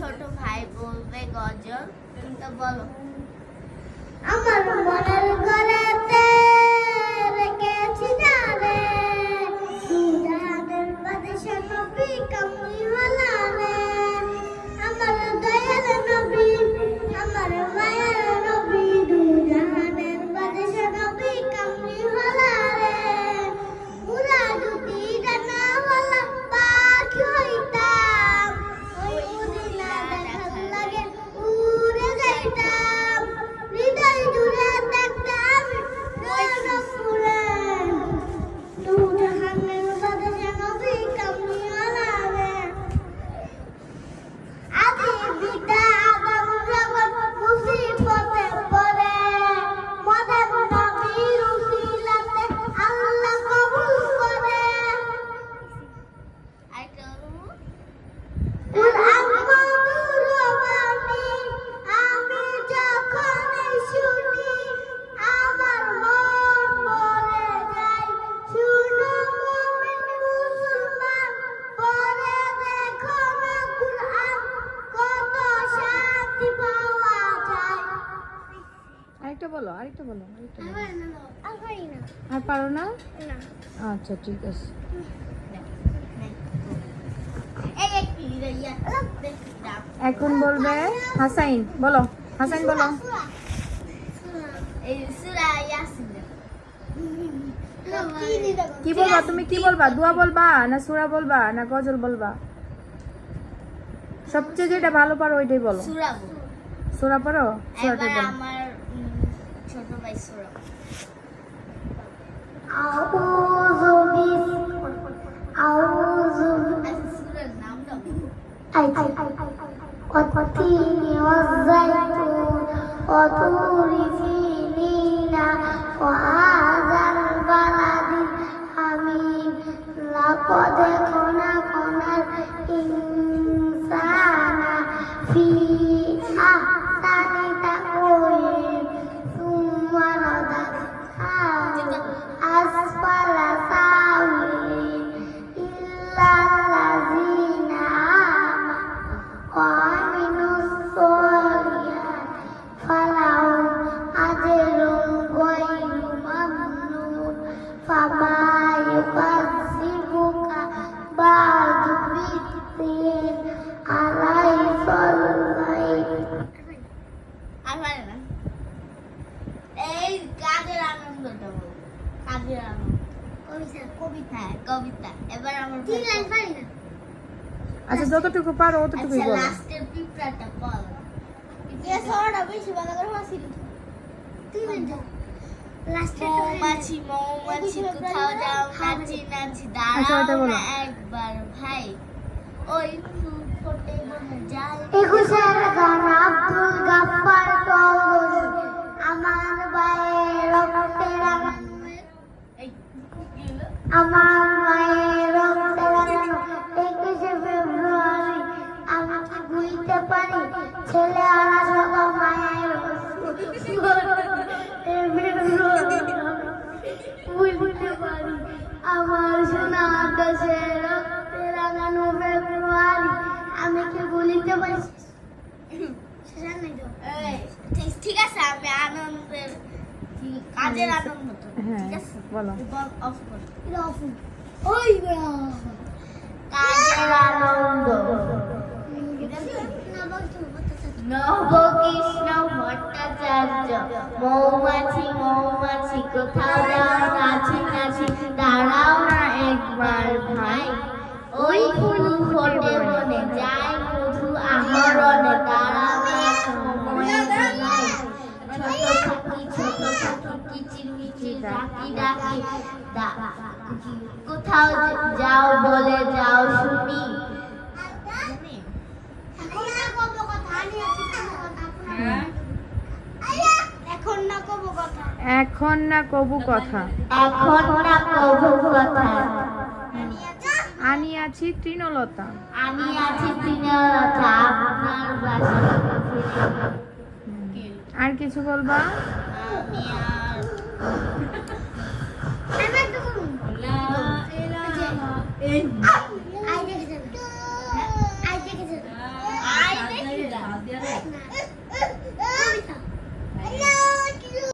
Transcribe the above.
ছোট ভাই বলবে গজল। তো বলো। আমার মনের বলো আরেকটা বলো আরেকটা আর পারো না? না। আচ্ছা ঠিক আছে। এখন বলবে হাসাইন বলো হাসাইন বলো। কি বলবা তুমি? কি বলবা? দুয়া বলবা না সুরা বলবা না গজল বলবা? সবচেয়ে যেটা ভালো পারো ওইটাই বলো। সুরা পারো সুরাটা এবার বলো। by surah. أعوذ بك أعوذ والتين والزيتون وطور سينين وهذا البلد الحميد لقد خلقنا الإنسان في এই কাজের আনন্দটা কাজের আনন্দ কবিতা কবিতা কবিতা এবার আমার তিন লাইন পারি না আচ্ছা যতটুকু পারো অতটুকুই আচ্ছা বলো। লাস্টের পিঁপড়াটা বল। এ সরটা বেশি ভালো করে হাসিল তিন লাইন মৌমাছি মৌমাছি কোথাও যাও নাচি নাচি আচ্ছা, দাঁড়াও না একবার ভাই। ওই ফুল ফোটে যায় একুশের গান আব্দুল গাফফার চৌধুরী আমার ভাইয়ের হলো? আমার মায়ের রক্তের একুশে ফেব্রুয়ারি আমি কি বুঝতে পারি? ছেলে আর শত মায়ের বুঝতে পারি আমার সোনা দেশের রক্তে রাঙানো ফেব্রুয়ারি। আমি কি বলিতে পারি? ঠিক- আছে আমি আনন্দের কি- কাজের আনন্দ হ্যাঁ ঠিক আছে? বলো। অফ অফ ওই কাজের আনন্দ। নবকৃষ্ণ ভট্টাচার্য মৌমাছি কোথাও যাও নাচি নাচি দাঁড়াও না একবার ভাই ওই ফুল ফোটে বনে যায় মধু আহরণে ছোট ছোট ডাকি কোথাও যাও বলে যাও শুনি এখন না কব কথা এখন না কবু কথা? এখন না কবু কথা। আনি আছি তৃণলতা। আমি আছি তৃণলতা আপনার বাসা আর কিছু বলবা? আমি আর